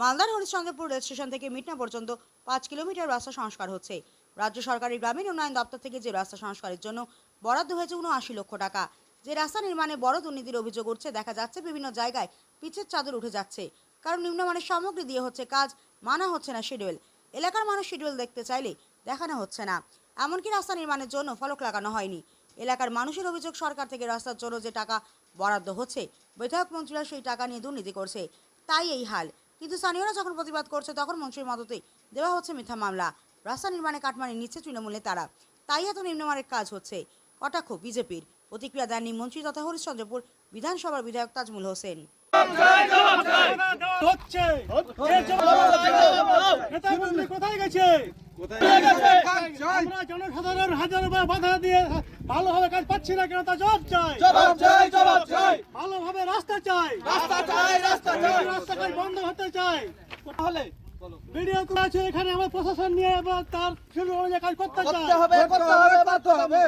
মালদার Harishchandrapur rail station থেকে মিটনা পর্যন্ত পাঁচ কিলোমিটার রাস্তা সংস্কার হচ্ছে। রাজ্য সরকারের গ্রামীণ উন্নয়ন দপ্তর থেকে যে রাস্তা সংস্কারের জন্য বরাদ্দ হয়েছে উনআশি লক্ষ টাকা, যে রাস্তা নির্মাণে বড় দুর্নীতির অভিযোগ উঠছে, দেখা যাচ্ছে বিভিন্ন জায়গায় পিচের চাদর উঠে যাচ্ছে। কারণ নিম্নমানের সামগ্রী দিয়ে হচ্ছে কাজ, মানা হচ্ছে না শিডিউল। এলাকার মানুষ শিডিউল দেখতে চাইলে দেখানো হচ্ছে না। এমনকি রাস্তা নির্মাণের জন্য ফলক লাগানো হয়নি। এলাকার মানুষের অভিযোগ, সরকার থেকে রাস্তার জন্য যে টাকা বরাদ্দ হচ্ছে, বিধায়ক মন্ত্রীরা সেই টাকা নিয়ে দুর্নীতি করছে। তাই এই হাল। কিন্তু স্থানীয়রা যখন প্রতিবাদ করছে তখন মন্ত্রীর মদতে দেওয়া হচ্ছে মিথ্যা মামলা। রাস্তা নির্মাণে কাটমানি নিচ্ছে তৃণমূলে তারা। তাই এত নিম্নমানের কাজ হচ্ছে। কটাক্ষ বিজেপির। প্রতিক্রিয়া দেননি মন্ত্রী তথা হরিশ্চন্দ্রপুর বিধানসভার বিধায়ক তাজমুল হোসেন। কোথায় গেছে? জনসাধারণ হাজার বাধা দিয়ে ভালোভাবে কাজ পাচ্ছি না কেন তা জবাব চাই। জবাব চাই জবাব চাই। ভালোভাবে রাস্তা চাই। রাস্তা চাই রাস্তা চাই। রাস্তা কাজ বন্ধ হতে চাই। তাহলে ভিডিও করা আছে এখানে আমার প্রশাসন নিয়ে তার শুরু অনুযায়ী কাজ করতে চাই। করতে হবে করতে হবে করতে হবে।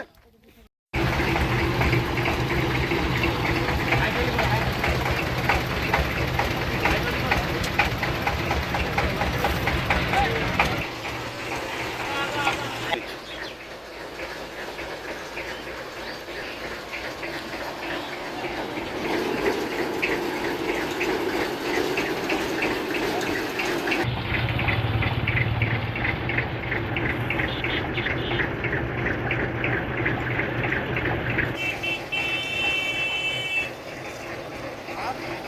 up.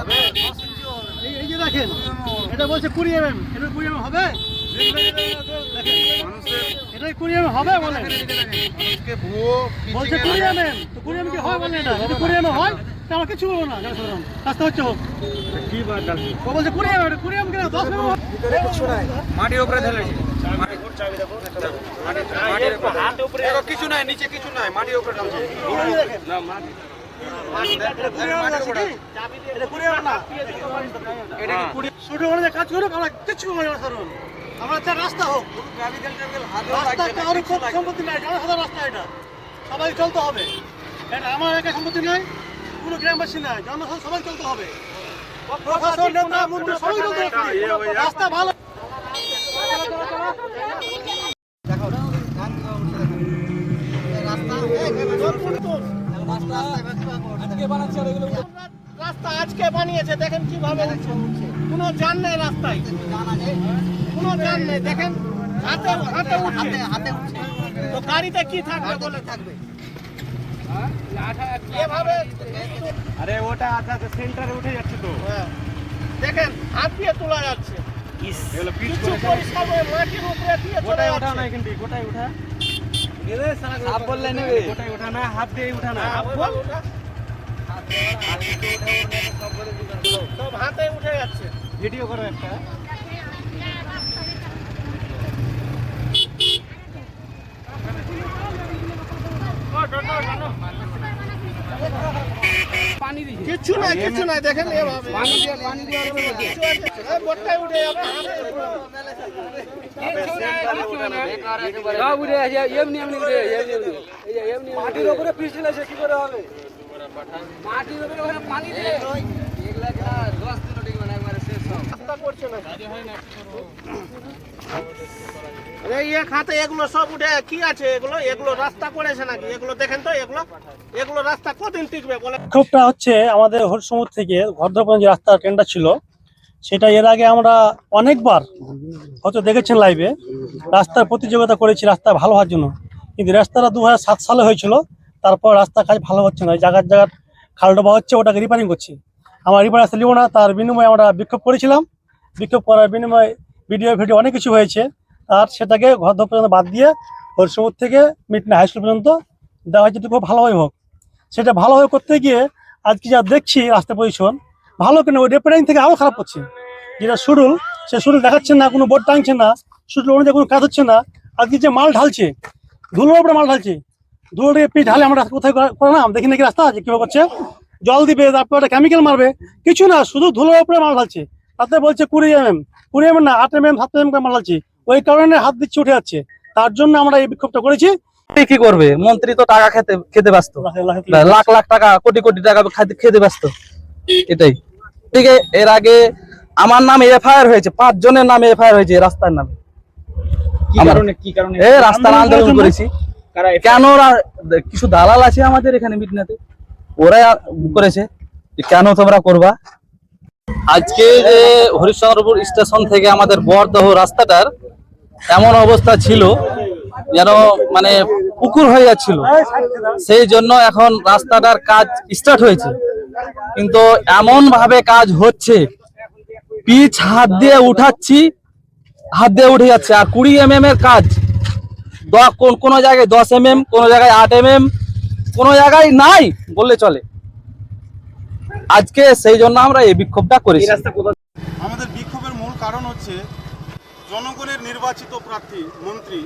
এই- এই যে দেখেন এটা বলছে কুড়ি এম এম এটা কুড়ি এম হবে? এটা কুড়ি এম হবে বলেন বলছে কুড়ি এম এম তো কুড়ি এম কি হয় বলেন এটা? যদি কুড়ি এম হয় তা আমার কিছু বলব না রাস্তা হচ্ছে হোক। ও বলছে কুড়ি এম কুড়ি এম কেন? দশ এম মাটির উপরে ঢেলেছে কিছু নাই নিচে কিছু নাই মাটির উপরে ঢালছে না মাটি শুধু অনুযায়ী কাজ করুক আমরা কিছু আমরা চাই রাস্তা হোক রাস্তা কারোর সম্পত্তি নাই জনসাধারণ রাস্তা এটা সবাই চলতে হবে এটা আমার একা সম্পত্তি নয় কোনো গ্রামবাসী নাই জনসাধারণ সবাই চলতে হবে প্রশাসন রাস্তা ভালো রাস্তা আজকে বানিয়েছে দেখেন কীভাবে কোনো জান নেই রাস্তায়। কোনো জান নেই দেখেন হাতে হাতে হাতে তো গাড়িতে কি থাকবে বলে? থাকবে এভাবে আরে ওটা আচ্ছা সেন্টারে উঠে যাচ্ছে তো। হ্যাঁ। দেখেন হাত দিয়ে তোলা যাচ্ছে। কিছু পরিষ্কার করে মাটির উপরে দিয়ে চলে ওঠা না কিন্তু গোটায় ওঠা। সাপ বললে নেবে? গোটায় ওঠা না হাত দিয়ে ওঠা না। বল? সব হাতে উঠে যাচ্ছে ভিডিও করো একটা। কিছু নাই কিছু নাই দেখেন এভাবে পানি দিয়ে পানি দিয়ে বোটটাই উঠে যাবে। হাতে মাটির উপরে পিচ ঢেলেছে কি করে হবে? মাটির উপরে পানি দিয়ে রাস্তা করছে না। আরে খাতে এগুলো সব উঠে কি আছে এগুলো? এগুলো রাস্তা করেছে নাকি? এগুলো দেখেন তো এগুলো? এগুলো রাস্তা কদিন টিকবে বলে বিক্ষোভটা হচ্ছে আমাদের হরিসমুদ থেকে ঘরদরপন যে রাস্তা ট্রেনটা ছিল। সেটা এর আগে আমরা অনেকবার হয়তো দেখেছেন লাইভে রাস্তার প্রতিযোগিতা করেছি, রাস্তা ভালো হওয়ার জন্য। কিন্তু রাস্তাটা দু হাজার সাত সালে হয়েছিল, তারপর রাস্তা কাজ ভালো হচ্ছে না। জায়গার জায়গার খালডোবা হচ্ছে, ওটাকে রিপেয়ারিং করছি। আমরা রিপেয়ার আসতে নিব না তার বিনিময়ে আমরা বিক্ষোভ করেছিলাম। বিক্ষোভ করার বিনিময়ে ভিডিও ভিডিও অনেক কিছু হয়েছে। আর সেটাকে ঘরদর পর্যন্ত বাদ দিয়ে হরিসমুদ থেকে মিটনা হাই স্কুল পর্যন্ত দেওয়া হয়েছে। খুব ভালোভাবে হোক। সেটা ভালোভাবে করতে গিয়ে আজকে যা দেখছি রাস্তা পজিশন ভালো কেন ওই রিপেয়ারিং থেকে আরও খারাপ হচ্ছে। যেটা শুরুল সে শুরুল দেখাচ্ছে না কোনো বোর্ড টাঙছে না শুরুল অনুযায়ী কোনো কাজ হচ্ছে না। আজকে যে মাল ঢালছে ধুলোর উপরে মাল ঢালছে ধুলো পিঠ ঢালে আমরা কোথায় করে- করে না দেখি নাকি রাস্তা আছে কীভাবে করছে? জল দিবে তারপর একটা কেমিক্যাল মারবে। কিছু না শুধু ধুলোর উপরে মাল ঢালছে। তাতে বলছে কুড়ি এম এম কুড়ি এম না আট এম এম সাত এম করে মাল ঢালছে। ওই কারণে হাত দিচ্ছে উঠে যাচ্ছে। তার জন্য আমরা এই বিক্ষোভটা করেছি। কি করবে? মন্ত্রী তো টাকা খেতে খেতে ব্যস্ত। লাখ লাখ টাকা কোটি কোটি টাকা খেতে ব্যস্ত। এটাই। ঠিক আছে এর আগে আমার নাম এফআইআর হয়েছে পাঁচ জনের নামে এফআইআর হয়েছে রাস্তার নামে। রাস্তার আন্দোলন করেছি। কেন কিছু দালাল আছে আমাদের এখানে মিটনাতে? ওরাই করেছে যে কেন তোমরা করবা? আজকে যে হরিশ্চন্দ্রপুর স্টেশন থেকে আমাদের বরদহ রাস্তাটার এমন অবস্থা ছিল যেন মানে পুকুর হয়ে যাচ্ছিল। সেই জন্য এখন রাস্তাটার কাজ স্টার্ট হয়েছে। কিন্তু এমন ভাবে কাজ হচ্ছে পিচ হাত দিয়ে উঠাচ্ছি হাত দিয়ে উঠে যাচ্ছে। আর কুড়ি এম এর কাজ কোন কোন জায়গায় দশ এম এম কোন জায়গায় আট এম এম কোন জায়গায় নাই বললে চলে। আজকে সেই জন্য আমরা এই বিক্ষোভটা করেছি। আমাদের বিক্ষোভের মূল কারণ হচ্ছে জনগণের নির্বাচিত প্রার্থী মন্ত্রী।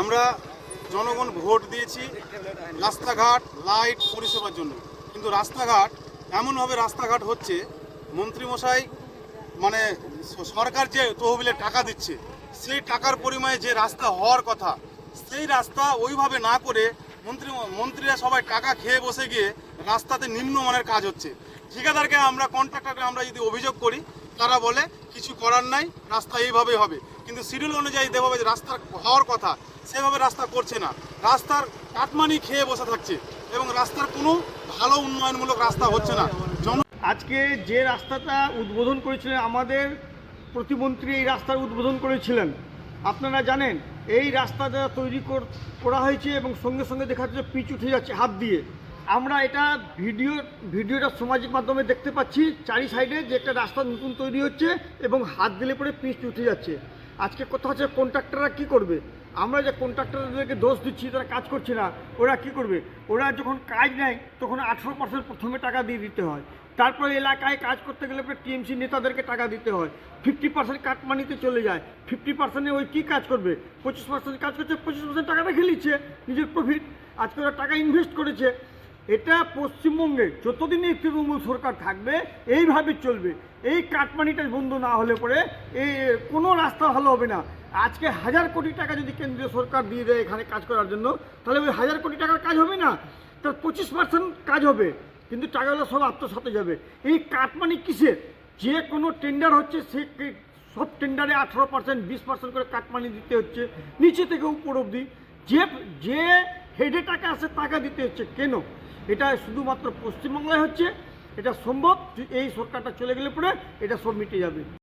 আমরা জনগণ ভোট দিয়েছি রাস্তাঘাট লাইট পরিষেবার জন্য। কিন্তু রাস্তাঘাট এমনভাবে রাস্তাঘাট হচ্ছে, মন্ত্রীমশাই মানে সরকার যে তহবিলে টাকা দিচ্ছে, সেই টাকার পরিমাণে যে রাস্তা হওয়ার কথা, সেই রাস্তা ওইভাবে না করে মন্ত্রী, মন্ত্রীরা সবাই টাকা খেয়ে বসে গিয়ে রাস্তাতে নিম্নমানের কাজ হচ্ছে। ঠিকাদারকে আমরা, কন্ট্রাক্টরকে আমরা যদি অভিযোগ করি, তারা বলে কিছু করার নাই, রাস্তা এইভাবে হবে। কিন্তু শিডিউল অনুযায়ী যেভাবে রাস্তা হওয়ার কথা, সেভাবে রাস্তা করছে না। রাস্তার কাটমানি খেয়ে বসে থাকছে। এবং রাস্তার কোনো ভালো উন্নয়নমূলক রাস্তা হচ্ছে না। আজকে যে রাস্তাটা উদ্বোধন করেছিলেন, আমাদের প্রতিমন্ত্রী এই রাস্তার উদ্বোধন করেছিলেন। আপনারা জানেন, এই রাস্তাটা তৈরি করা হয়েছে এবং সঙ্গে সঙ্গে দেখা যাচ্ছে পিচ উঠে যাচ্ছে হাত দিয়ে। আমরা এটা ভিডিও, ভিডিওটা সামাজিক মাধ্যমে দেখতে পাচ্ছি, চারি সাইডে যে একটা রাস্তা নতুন তৈরি হচ্ছে এবং হাত দিলে পরে পিচ উঠে যাচ্ছে। আজকে কথা হচ্ছে, কন্ট্রাক্টররা কি করবে? আমরা যে কন্ট্রাক্টরদেরকে দোষ দিচ্ছি, তারা কাজ করছে না, ওরা কি করবে? ওরা যখন কাজ নেয়, তখন আঠেরো পার্সেন্ট প্রথমে টাকা দিয়ে দিতে হয়। তারপরে এলাকায় কাজ করতে গেলে টিএমসি নেতাদেরকে টাকা দিতে হয়। ফিফটি পার্সেন্ট কাটমানিতে চলে যায়। ফিফটি পার্সেন্টে ওই কী কাজ করবে? পঁচিশ পার্সেন্ট কাজ করছে, পঁচিশ পার্সেন্ট টাকাটা নিচ্ছে, নিজের প্রফিট আজকে ওরা টাকা ইনভেস্ট করেছে। এটা পশ্চিমবঙ্গে যতদিন এই তৃণমূল সরকার থাকবে, এইভাবে চলবে। এই কাটমানিটা বন্ধ না হলে পরে এই কোনো রাস্তা ভালো হবে না। আজকে হাজার কোটি টাকা যদি কেন্দ্রীয় সরকার দিয়ে দেয় এখানে কাজ করার জন্য, তাহলে ওই হাজার কোটি টাকার কাজ হবে না? তার পঁচিশ পার্সেন্ট কাজ হবে, কিন্তু টাকাগুলো সব আত্মসাতে যাবে। এই কাটমানি কিসের? যে কোনো টেন্ডার হচ্ছে, সে সব টেন্ডারে আঠারো পার্সেন্ট, বিশ পার্সেন্ট করে কাটমানি দিতে হচ্ছে, নিচে থেকে উপর অবধি। যে যে হেডে টাকা আছে টাকা দিতে হচ্ছে। কেন? এটা শুধুমাত্র পশ্চিমবাংলায় হচ্ছে, এটা সম্ভব, এই সরকারটা চলে গেলে পরে এটা সব মিটে যাবে।